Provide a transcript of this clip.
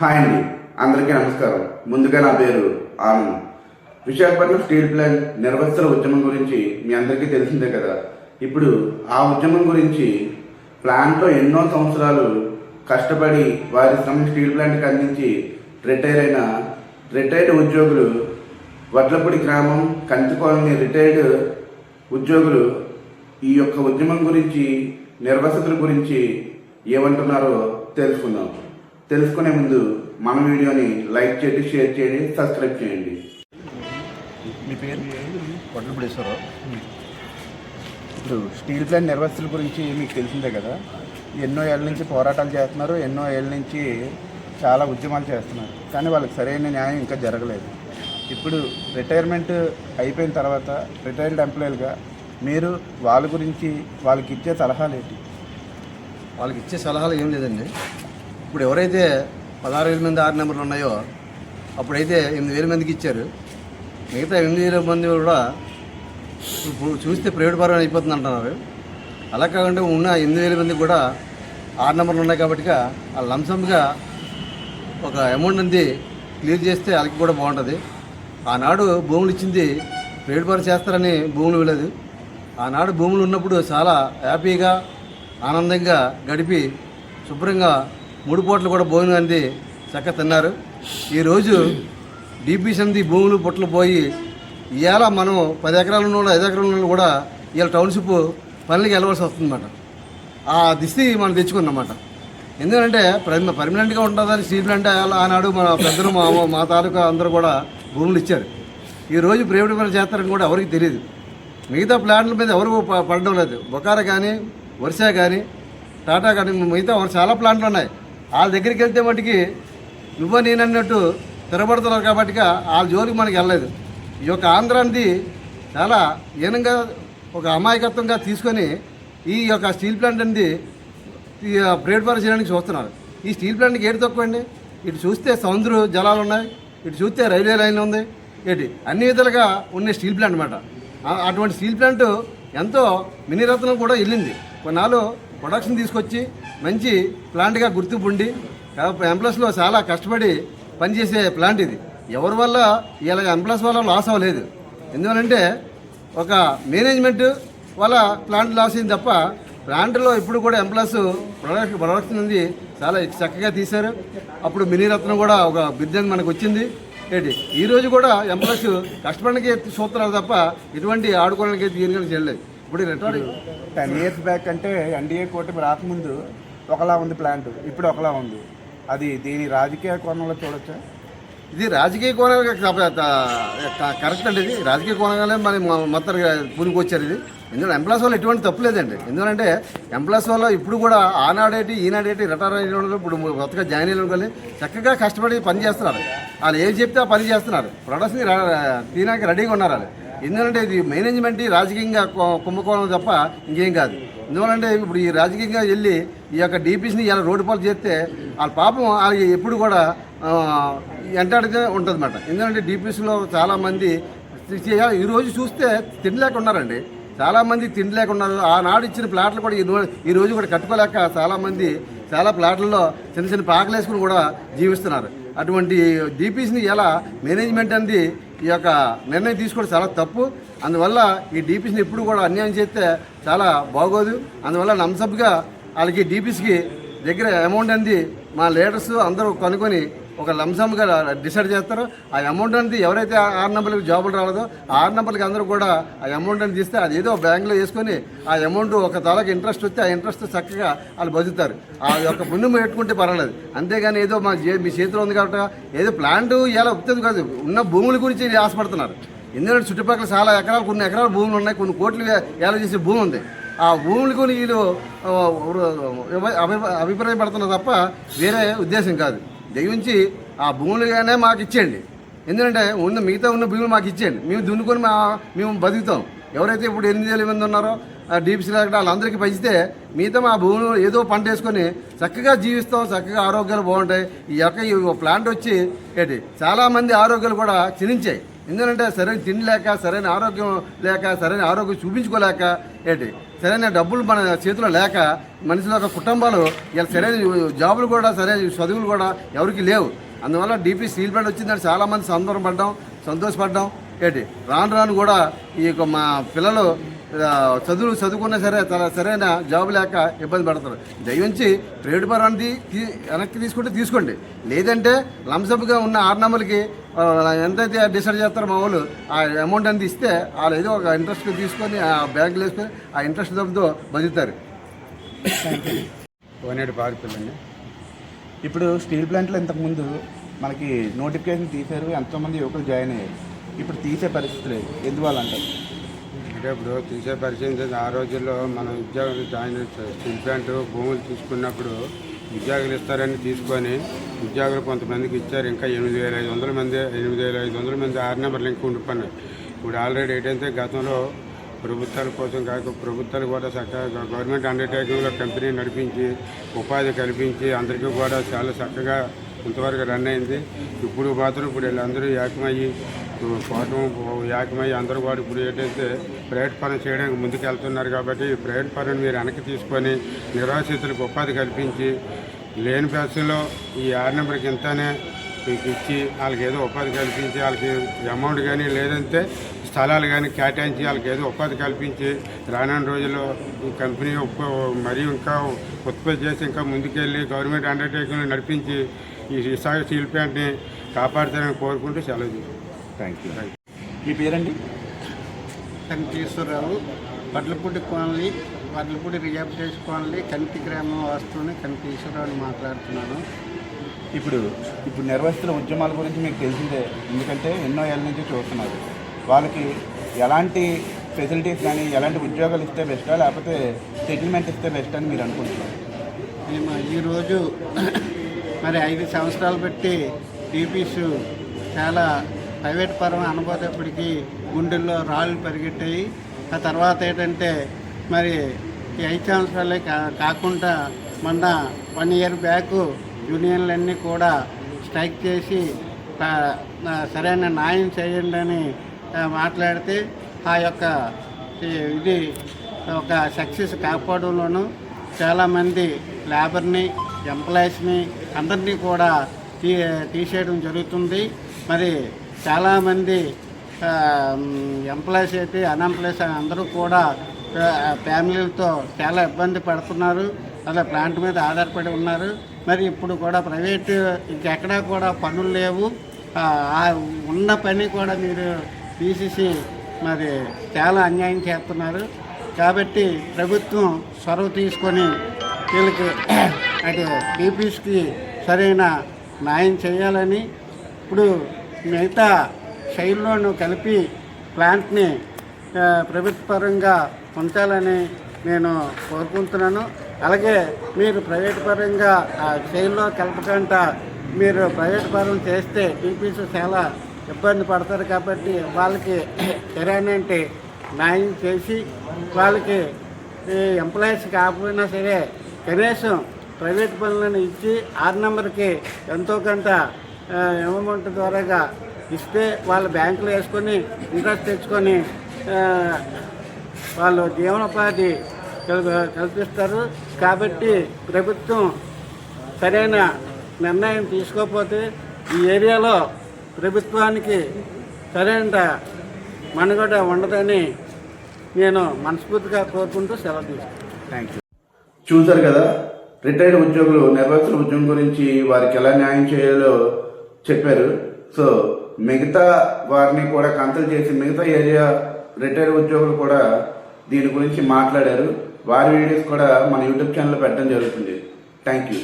Hi అండి. అందరికీ నమస్కారం. ముందుగా నా పేరు ఆనంద్. విశాఖపట్నం స్టీల్ ప్లాంట్ నిర్వస్త్ర ఉద్యమం గురించి మీ అందరికీ తెలిసిందే కదా. ఇప్పుడు ఆ ఉద్యమం గురించి ప్లాంట్లో ఎన్నో సంవత్సరాలు కష్టపడి వారి శ్రమ స్టీల్ ప్లాంట్కి అందించి రిటైర్ అయిన రిటైర్డ్ ఉద్యోగులు వడ్లపూడి గ్రామం కంచి కాలనీ రిటైర్డ్ ఉద్యోగులు ఈ యొక్క ఉద్యమం గురించి నిర్వసతుల గురించి ఏమంటున్నారో తెలుసుకుందాం. తెలుసుకునే ముందు మన వీడియోని లైక్ చేయండి షేర్ చేయండి సబ్స్క్రైబ్ చేయండి. మీ పేరు? వడ్లపడేశ్వరరావు ఇప్పుడు స్టీల్ ప్లాంట్ నిర్వసతుల గురించి మీకు తెలిసిందే కదా. ఎన్నో ఏళ్ళ నుంచి పోరాటాలు చేస్తున్నారు ఎన్నో ఏళ్ళ నుంచి చాలా ఉద్యమాలు చేస్తున్నారు. కానీ వాళ్ళకి సరైన న్యాయం ఇంకా జరగలేదు. ఇప్పుడు రిటైర్మెంట్ అయిపోయిన తర్వాత రిటైర్డ్ ఎంప్లాయీలుగా మీరు వాళ్ళ గురించి వాళ్ళకి ఇచ్చే సలహాలు ఏంటి? వాళ్ళకి ఇచ్చే సలహాలు ఏం లేదండి. ఇప్పుడు ఎవరైతే పదహారు వేల మంది ఆరు నెంబర్లు ఉన్నాయో అప్పుడైతే ఎనిమిది వేల మందికి ఇచ్చారు. మిగతా ఎనిమిది వేల మంది కూడా ఇప్పుడు చూస్తే ప్రైవేట్ పరం అయిపోతుంది అంటున్నారు. అలా కాకుండా ఉన్న ఎనిమిది వేల మంది కూడా ఆరు నెంబర్లు ఉన్నాయి కాబట్టి ఆ లంసంగా ఒక అమౌంట్ అనేది క్లియర్ చేస్తే వాళ్ళకి కూడా బాగుంటుంది. ఆనాడు భూములు ఇచ్చింది ప్రైవేట్ పరం చేస్తారని భూములు వెళ్ళదు ఆనాడు భూములు ఉన్నప్పుడు చాలా హ్యాపీగా ఆనందంగా గడిపి శుభ్రంగా మూడు పూటలు కూడా భోజనం అంది. చక్క తిన్నారు. ఈరోజు డీపీ సంధి భూములు పుట్టలు పోయి ఇవాళ మనం పది ఎకరాలు ఉన్న ఐదు ఎకరాలు ఉన్న కూడా ఇవాళ టౌన్షిప్ పనులకి వెళ్ళవలసి వస్తుందన్నమాట. ఆ దిశ మనం తెచ్చుకున్నమాట ఎందుకంటే పర్మ పర్మనెంట్గా ఉంటుందని స్టీల్ ప్లాంట్ ఆ- ఆనాడు మన పెద్దలు మా మా తాలూకా అందరూ కూడా భూములు ఇచ్చారు. ఈ రోజు ప్రైవేట్ పనులు చేస్తారని కూడా ఎవరికి తెలియదు. మిగతా ప్లాంట్ల మీద ఎవరు పడడం లేదు. బొకార కానీ వర్ష కానీ టాటా కానీ మిగతా చాలా ప్లాంట్లు ఉన్నాయి. వాళ్ళ దగ్గరికి వెళ్తే మటుకి నువ్వు నేనన్నట్టు తిరబడుతున్నారు కాబట్టి వాళ్ళ జోలికి మనకి వెళ్ళలేదు. ఈ యొక్క ఆంధ్రాన్ని చాలా హీనంగా ఒక అమాయకత్వంగా తీసుకొని ఈ యొక్క స్టీల్ ప్లాంట్ అనేది ఈ ప్రైవేట్ పరం చేయడానికి చూస్తున్నారు. ఈ స్టీల్ ప్లాంట్కి ఏడు తక్కువ అండి ఇటు చూస్తే సముద్ర జలాలు ఉన్నాయి. ఇటు చూస్తే రైల్వే లైన్ ఉంది. ఏంటి? అన్ని విధాలుగా ఉన్న స్టీల్ ప్లాంట్ అనమాట అటువంటి స్టీల్ ప్లాంట్ ఎంతో మినిరత్నం కూడా వెళ్ళింది. కొన్నాళ్ళు ప్రొడక్షన్ తీసుకొచ్చి మంచి ప్లాంట్గా గుర్తింపు ఉండి ఎంప్లాయస్లో చాలా కష్టపడి పనిచేసే ప్లాంట్ ఇది. ఎవరి వల్ల ఇలా ఎంప్లాయస్ వల్ల లాస్ అవ్వలేదు. ఎందువలంటే ఒక మేనేజ్మెంట్ వల్ల ప్లాంట్ లాస్ అయింది తప్ప ప్లాంట్లో ఇప్పుడు కూడా ఎంప్లాయస్ ప్రొడక్ట్ ప్రొడక్షన్ ఉంది. చాలా చక్కగా తీశారు. అప్పుడు మినీరత్నం కూడా ఒక బిద్దని మనకు వచ్చింది. ఏంటి? ఈరోజు కూడా ఎంప్లాయస్ కష్టపడడానికి సూత్రాలు తప్ప ఇటువంటి ఆడుకోవడానికి దీనికి చేయలేదు. ఇప్పుడు టెన్ ఇయర్స్ బ్యాక్ అంటే ఎన్డీఏ కూటమి రాకముందు ఒకలా ఉంది ప్లాంట్ ఇప్పుడు ఒకలా ఉంది. అది దీని రాజకీయ కోణంలో చూడొచ్చా? ఇది రాజకీయ కోణంగా కరెక్ట్ అండి ఇది. రాజకీయ కోణంగానే మరి మొ- మొత్తం పూనికి వచ్చారు ఇది. ఎందుకంటే ఎంప్లాస్ వల్ల ఎటువంటి తప్పు లేదండి. ఎందుకంటే ఎంప్లాస్ వల్ల ఇప్పుడు కూడా ఆనాడేటి ఈనాడేటి రిటైర్ అయిన వాళ్ళు ఇప్పుడు కొత్తగా జాయిన్ అయిన వాళ్ళు చక్కగా కష్టపడి పని చేస్తున్నారు. వాళ్ళు ఏం చెప్తే ఆ పని చేస్తున్నారు. ప్రొడక్ట్స్ని తీనాకి రెడీగా ఉన్నారు వాళ్ళు. ఎందుకంటే ఇది మేనేజ్మెంట్ రాజకీయంగా కుంభకోణం తప్ప ఇంకేం కాదు. ఎందువలంటే ఇప్పుడు ఈ రాజకీయంగా వెళ్ళి ఈ యొక్క డీపీసీని ఇలా రోడ్డు పాలు చేస్తే వాళ్ళ పాపం వాళ్ళకి ఎప్పుడు కూడా వెంటాడితే ఉంటుంది అన్నమాట ఎందుకంటే డీపీసీలో చాలామంది ఈరోజు చూస్తే తినలేక ఉన్నారండి. చాలామంది తినలేక ఉన్నారు. ఆనాడు ఇచ్చిన ప్లాట్లు కూడా ఈ రోజు కూడా కట్టుకోలేక చాలామంది చాలా ప్లాట్లలో చిన్న చిన్న పాకలు వేసుకుని కూడా జీవిస్తున్నారు. అటువంటి డీపీస్ని ఎలా మేనేజ్మెంట్ అనేది ఈ యొక్క నిర్ణయం తీసుకోవడం చాలా తప్పు. అందువల్ల ఈ డీపీస్ని ఎప్పుడు కూడా అన్యాయం చేస్తే చాలా బాగోదు. అందువల్ల నమ్సబ్గా వాళ్ళకి డీపీస్కి దగ్గర అమౌంట్ అంది మా లీడర్స్ అందరూ కనుక్కొని ఒక లంసమ్గా డిసైడ్ చేస్తారు. ఆ అమౌంట్ అనేది ఎవరైతే ఆ ఆరు నెంబర్లకు జాబులు రాలేదో ఆరు నెంబర్లకి అందరూ కూడా ఆ అమౌంట్ అని తీస్తే అది ఏదో బ్యాంకులో వేసుకొని ఆ అమౌంట్ ఒక తలకు ఇంట్రెస్ట్ వస్తే ఆ ఇంట్రెస్ట్ చక్కగా వాళ్ళు బతుకుతారు. ఆ యొక్క పుణ్యం పెట్టుకుంటే పర్వాలేదు. అంతేగాని ఏదో మా మీ చేతిలో ఉంది కాబట్టి ఏదో ప్లాంట్ ఇలా ఉత్తది కాదు. ఉన్న భూముల గురించి ఆశపడుతున్నారు. ఎందుకంటే చుట్టుపక్కల చాలా ఎకరాలు కొన్ని ఎకరాల భూములు ఉన్నాయి. కొన్ని కోట్లు ఏల చేసే భూమి ఉంది. ఆ భూములు కొని వీళ్ళు అభి- అభిప్రాయపడుతున్నారు తప్ప వేరే ఉద్దేశం కాదు. దయించి ఆ భూములుగానే మాకు ఇచ్చేయండి. ఎందుకంటే ఉన్న మిగతా ఉన్న భూములు మాకు ఇచ్చేయండి. మేము దున్నుకొని మా మేము బతుకుతాం. ఎవరైతే ఇప్పుడు ఎనిమిది వేల మంది ఉన్నారో ఆ డీపీసీ లేకుండా వాళ్ళందరికీ పంచితే మిగతా మా భూములు ఏదో పంట వేసుకొని చక్కగా జీవిస్తాం చక్కగా ఆరోగ్యాలు బాగుంటాయి. ఈ యొక్క ఈ ప్లాంట్ వచ్చి ఏంటి చాలామంది ఆరోగ్యాలు కూడా క్షీణించాయి. ఎందుకంటే సరైన తిండి లేక సరైన ఆరోగ్యం లేక సరైన ఆరోగ్యం చూపించుకోలేక ఏంటి సరైన డబ్బులు మన చేతిలో లేక మనుషుల యొక్క కుటుంబాలు ఇలా సరైన జాబులు కూడా సరైన చదువులు కూడా ఎవరికి లేవు. అందువల్ల డీపీ స్టీల్ ప్లాంట్ వచ్చిందని చాలామంది సంతోషపడ్డాం సంతోషపడ్డాం. ఏంటి? రాను రాను కూడా ఈ యొక్క మా పిల్లలు చదువు చదువుకున్నా సరే సరైన జాబ్ లేక ఇబ్బంది పడతారు. దయించి ట్రేడ్ పరాన్ని తీ వెనక్కి తీసుకుంటే తీసుకోండి. లేదంటే లంసప్గా ఉన్న ఆరు నెంబర్కి ఎంతైతే డిసైడ్ చేస్తారో మా వాళ్ళు ఆ అమౌంట్ అంత ఇస్తే వాళ్ళు ఏదో ఒక ఇంట్రెస్ట్ తీసుకొని ఆ బ్యాంకులో వేసుకొని ఆ ఇంట్రెస్ట్ డబ్బుతో బతుకుతారు. కోనేటి పారిపిల్లండి ఇప్పుడు స్టీల్ ప్లాంట్లో ఇంతకుముందు మనకి నోటిఫికేషన్ తీశారు ఎంతోమంది యువకులు జాయిన్ అయ్యారు. ఇప్పుడు తీసే పరిస్థితి లేదు. ఎందువల్ల అంటారు? అంటే ఇప్పుడు తీసే పరిచయం ఆ రోజుల్లో మనం ఉద్యోగులు జాయిన్ చేస్తే స్టీల్ ప్లాంట్ భూములు తీసుకున్నప్పుడు ఉద్యోగులు ఇస్తారని తీసుకొని ఉద్యోగులు కొంతమందికి ఇచ్చారు. ఇంకా ఎనిమిది వేల ఐదు వందల మంది ఎనిమిది వేల ఐదు వందల మంది ఆరు నెంబర్లు ఇంకా ఉండిపోయినారు ఇప్పుడు ఆల్రెడీ ఏంటంటే గతంలో ప్రభుత్వాల కోసం కాక ప్రభుత్వాలు కూడా చక్కగా గవర్నమెంట్ అండర్టేకింగ్లో కంపెనీ నడిపించి ఉపాధి కల్పించి అందరికీ కూడా చాలా చక్కగా ఇంతవరకు రన్ అయింది. ఇప్పుడు మాత్రం ఇప్పుడు వీళ్ళందరూ ఏకమయ్యి పాఠం ఏకమయ్యి అందరూ కూడా ఇప్పుడు ఏంటంటే ప్రైవేట్ పనులు చేయడానికి ముందుకు వెళ్తున్నారు కాబట్టి ప్రైవేట్ పనులు మీరు వెనక్కి తీసుకొని నిరాశ్రితులకు ఉపాధి కల్పించి లేని పరిస్థితుల్లో ఈ ఆరు నెంబర్కి ఇంతనే మీకు ఇచ్చి వాళ్ళకి ఏదో ఉపాధి కల్పించి వాళ్ళకి అమౌంట్ కానీ లేదంటే స్థలాలు కానీ కేటాయించి వాళ్ళకి ఏదో ఉపాధి కల్పించి రానున్న రోజుల్లో ఈ కంపెనీ మరియు ఇంకా ఉత్పత్తి చేసి ఇంకా ముందుకెళ్ళి గవర్నమెంట్ అండర్టేకింగ్ నడిపించి ఈ విశాఖ స్టీల్ ప్లాంట్ని కాపాడుతారని కోరుకుంటూ సెలవు తీసుకుంటాం. థ్యాంక్ యూ మీ పేరండి? Kanikeswararao Vadlapudi colony Vadlapudi rehabilitation colony కనిపి గ్రామం వాస్తుని కనికేశ్వరరావుని మాట్లాడుతున్నాను. ఇప్పుడు ఇప్పుడు నిర్వహిస్తున్న ఉద్యమాల గురించి మీకు తెలిసిందే ఎందుకంటే ఎన్నో ఏళ్ళ నుంచి చూస్తున్నారు. వాళ్ళకి ఎలాంటి ఫెసిలిటీస్ కానీ ఎలాంటి ఉద్యోగాలు ఇస్తే బెస్టా లేకపోతే సెటిల్మెంట్ ఇస్తే బెస్ట్ అని మీరు అనుకుంటున్నారు? మేము ఈరోజు మరి ఐదు సంవత్సరాలు బట్టి టీపీస్ చాలా ప్రైవేట్ పరం అనబోతేప్పటికీ గుండెల్లో రాళ్ళు పరిగెట్టాయి. ఆ తర్వాత ఏంటంటే మరి ఈ ఐదు సంవత్సరాలే కా కాకుండా మొన్న వన్ ఇయర్ బ్యాక్ యూనియన్లన్నీ కూడా స్ట్రైక్ చేసి సరైన న్యాయం చేయండి అని మాట్లాడితే ఆ యొక్క ఇది ఒక సక్సెస్ కాపాడంలోనూ చాలామంది లేబర్ని ఎంప్లాయీస్ని అందరినీ కూడా తీ తీసేయడం జరుగుతుంది. మరి చాలామంది ఎంప్లాయీస్ అయితే అన్ఎంప్లాయీస్ అందరూ కూడా ఫ్యామిలీలతో చాలా ఇబ్బంది పడుతున్నారు. అలా ప్లాంట్ మీద ఆధారపడి ఉన్నారు. మరి ఇప్పుడు కూడా ప్రైవేట్ ఇంకెక్కడా కూడా పనులు లేవు. ఆ, ఉన్న పని కూడా మీరు తీసేసి మరి చాలా అన్యాయం చేస్తున్నారు. కాబట్టి ప్రభుత్వం చొరవ తీసుకొని వీళ్ళకి అటు బీపీస్కి సరైన న్యాయం చేయాలని ఇప్పుడు మిగతా శైలిలోనూ కలిపి ప్లాంట్ని ప్రభుత్వపరంగా ఉంచాలని నేను కోరుకుంటున్నాను. అలాగే మీరు ప్రైవేట్ పరంగా ఆ శైలిలో కలపకుండా మీరు ప్రైవేట్ పరం చేస్తే టీపీస్ చాలా ఇబ్బంది పడతారు కాబట్టి వాళ్ళకి సరైనటి న్యాయం చేసి వాళ్ళకి ఎంప్లాయీస్ కాకపోయినా సరే కనీసం ప్రైవేట్ పనులను ఇచ్చి ఆరు నెంబర్కి ఎంతో కొంత అమౌంట్ ద్వారాగా ఇస్తే వాళ్ళ బ్యాంకులో వేసుకొని ఇంట్రెస్ట్ తెచ్చుకొని వాళ్ళు జీవనోపాధి కల్పిస్తారు. కాబట్టి ప్రభుత్వం సరైన నిర్ణయం తీసుకోకపోతే ఈ ఏరియాలో ప్రభుత్వానికి సరైన మనుగడ ఉండదని నేను మనస్ఫూర్తిగా కోరుకుంటూ సెలవు తీసుకుంటాను థ్యాంక్ యూ చూసారు కదా? రిటైర్డ్ ఉద్యోగులు నిర్వాసితుల ఉద్యోగం గురించి వారికి ఎలా న్యాయం చేయాలో చెప్పారు. సో మిగతా వారిని కూడా కన్సల్ట్ చేసి మిగతా ఏరియా రిటైర్డ్ ఉద్యోగులు కూడా దీని గురించి మాట్లాడారు. వారి వీడియోస్ కూడా మన యూట్యూబ్ ఛానల్లో పెట్టడం జరుగుతుంది. Thank you